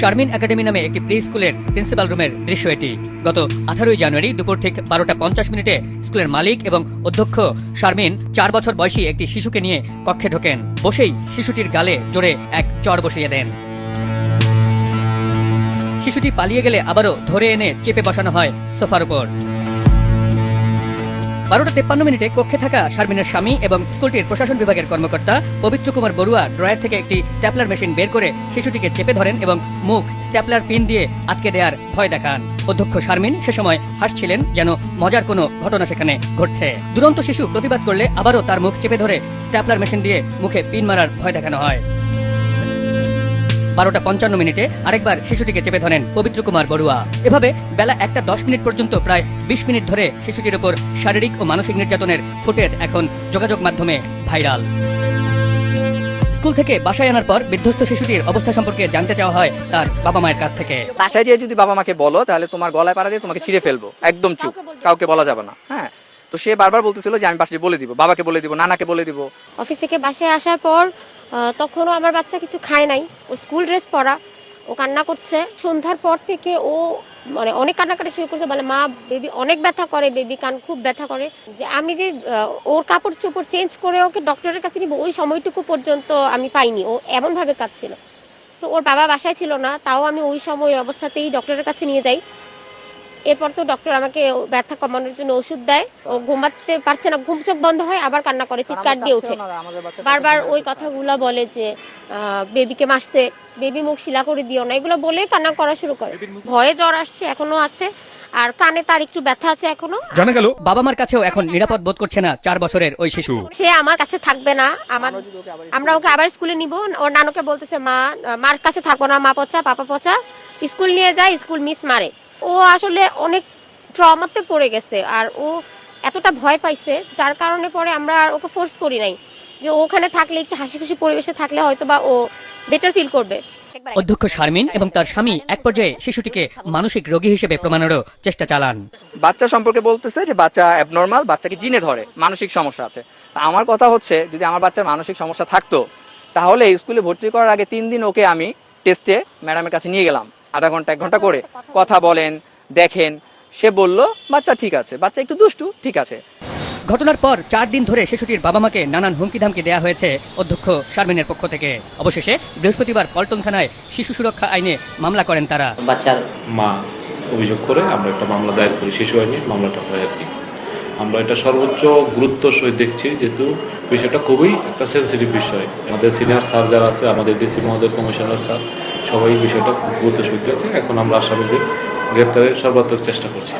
Sharmin academy নামে একটি play স্কুলের প্রিন্সিপাল রুমের দৃশ্য এটি। গত আঠারোই জানুয়ারি দুপুর ঠিক বারোটা পঞ্চাশ মিনিটে স্কুলের মালিক এবং অধ্যক্ষ শারমিন চার বছর বয়সী একটি শিশুকে নিয়ে কক্ষে ঢোকেন। বসেই শিশুটির গালে জোরে এক চড় বসিয়ে দেন। শিশুটি পালিয়ে গেলে আবারও ধরে এনে চেপে বসানো হয় সোফার উপর। বারোটা তেপ্পান্ন মিনিটে কক্ষে থাকা শারমিনের স্বামী এবং স্কুলটির প্রশাসন বিভাগের কর্মকর্তা পবিত্র কুমার বড়ুয়া ড্রয়ার থেকে একটি স্ট্যাপলার মেশিন বের করে শিশুটিকে চেপে ধরেন এবং মুখ স্ট্যাপলার পিন দিয়ে আটকে দেওয়ার ভয় দেখান। অধ্যক্ষ শারমিন সে সময় হাসছিলেন যেন মজার কোনো ঘটনা সেখানে ঘটছে। দুরন্ত শিশু প্রতিবাদ করলে আবারও তার মুখ চেপে ধরে স্ট্যাপলার মেশিন দিয়ে মুখে পিন মারার ভয় দেখানো হয়। বারোটা পঞ্চান্ন মিনিটে আরেকবার শিশুটিকে চেপে ধরেন পবিত্র কুমার বড়ুয়া। এভাবে বেলা একটা দশ মিনিট পর্যন্ত প্রায় বিশ মিনিট ধরে শিশুটির উপর শারীরিক ও মানসিক নির্যাতনের ফুটেজ এখন যোগাযোগ মাধ্যমে ভাইরাল। স্কুল থেকে বাসায় আনার পর বিধ্বস্ত শিশুটির অবস্থা সম্পর্কে জানতে চাওয়া হয় তার বাবা মায়ের কাছ থেকে। বাসায় যেয়ে যদি বাবা মাকে বলো তাহলে তোমার গলায় পাড়া দিয়ে তোমাকে ছিঁড়ে ফেলব। একদম চুপ। কাউকে বলা যাবে না। হ্যাঁ। তো সে বারবার বলতেছিল যে আমি বাসায় বলে দিব, বাবাকে বলে দিব, নানাকে বলে দিব। অফিস থেকে বাসায় আসার পর তখনও আমার বাচ্চা কিছু খায় নাই। ও স্কুল ড্রেস পরা, ও কান্না করছে। সন্ধ্যার পর থেকে ও মানে অনেক কান্নাকাটি শুরু করছে, বলে, মা বেবি অনেক ব্যথা করে বেবি কান খুব ব্যথা করে। যে আমি যে ওর কাপড় চোপড় চেঞ্জ করে ওকে ডক্টরের কাছে নিব, ওই সময়টুকু পর্যন্ত আমি পাইনি। ও এমনভাবে কাঁদছিল। তো ওর বাবা বাসায় ছিল না, তাও আমি ওই সময় অবস্থাতেই ডক্টরের কাছে নিয়ে যাই। এরপর তো ডক্টর আমাকে ব্যথা কমানোর জন্য ওষুধ দেয়। ও ঘুমাতে পারছে না ঘুম চোখ বন্ধ হয় আবার কান্না করে চিৎকার দিয়ে ওঠে। বারবার ওই কথাগুলো বলে যে বেবিকে মারছে বেবি মুখ শিলা করে দিও না এগুলো বলে কান্না করা শুরু করে। ভয়ে জ্বর আসছে এখনও আছে। আর কানে তার একটু ব্যথা আছে এখনও। জানা গেল বাবা মার কাছেও এখন নিরাপদ বোধ করছে না চার বছরের ওই শিশু। সে আমার কাছে থাকবে না আমার আমরা ওকে আবার স্কুলে নিব। ওর নানুকে বলতেছে মা মার কাছে থাকো না মা পচা পাপা পচা। স্কুল নিয়ে যায় স্কুল মিস মারে। ও আসলে অনেক ট্রমাতে পড়ে গেছে আর ও এতটা ভয় পাইছে যার কারণে পরে আমরা আর ওকে ফোর্স করি নাই যে ওখানে থাকলে একটু হাসি খুশি পরিবেশে থাকলে হয়তো বা ও বেটার ফিল করবে। অধ্যক্ষ শারমিন এবং তার স্বামী এক পর্যায়ে শিশুটিকে মানসিক রোগী হিসেবে প্রমাণেরও চেষ্টা চালান। বাচ্চা সম্পর্কে বলতেছে যে বাচ্চা অ্যাবনর্মাল বাচ্চাকে জিনে ধরে মানসিক সমস্যা আছে। আমার কথা হচ্ছে যদি আমার বাচ্চার মানসিক সমস্যা থাকতো তাহলে স্কুলে ভর্তি করার আগে তিন দিন ওকে আমি টেস্টে ম্যাডামের কাছে নিয়ে গেলাম। আধা ঘণ্টা এক ঘণ্টা করে কথা বলেন দেখেন। সে বলল বাচ্চা ঠিক আছে। বাচ্চা একটু দুষ্টু ঠিক আছে। ঘটনার পর চার দিন ধরে শিশুটির বাবা মাকে নানান হুমকি ধামকি দেওয়া হয়েছে অধ্যক্ষ শারমিনের পক্ষ থেকে। অবশেষে বৃহস্পতিবার পল্টন থানায় শিশু সুরক্ষা আইনে মামলা করেন তারা। বাচ্চার মা অভিযোগ করে আমরা একটা মামলা দায়ের করি শিশু আইনে মামলাটা হয় আর কি। আমরা এটা সর্বোচ্চ গুরুত্ব সহ দেখছি, যেহেতু বিষয়টা খুবই একটা সেন্সিটিভ বিষয়। আমাদের সিনিয়র স্যার যারা আছে, আমাদের ডিসি মহোদয় কমিশনার স্যার সবাই বিষয়টা গুরুত্ব সহিত আছে এখন আমরা আসামিদের গ্রেপ্তারের সর্বাত্মক চেষ্টা করছি।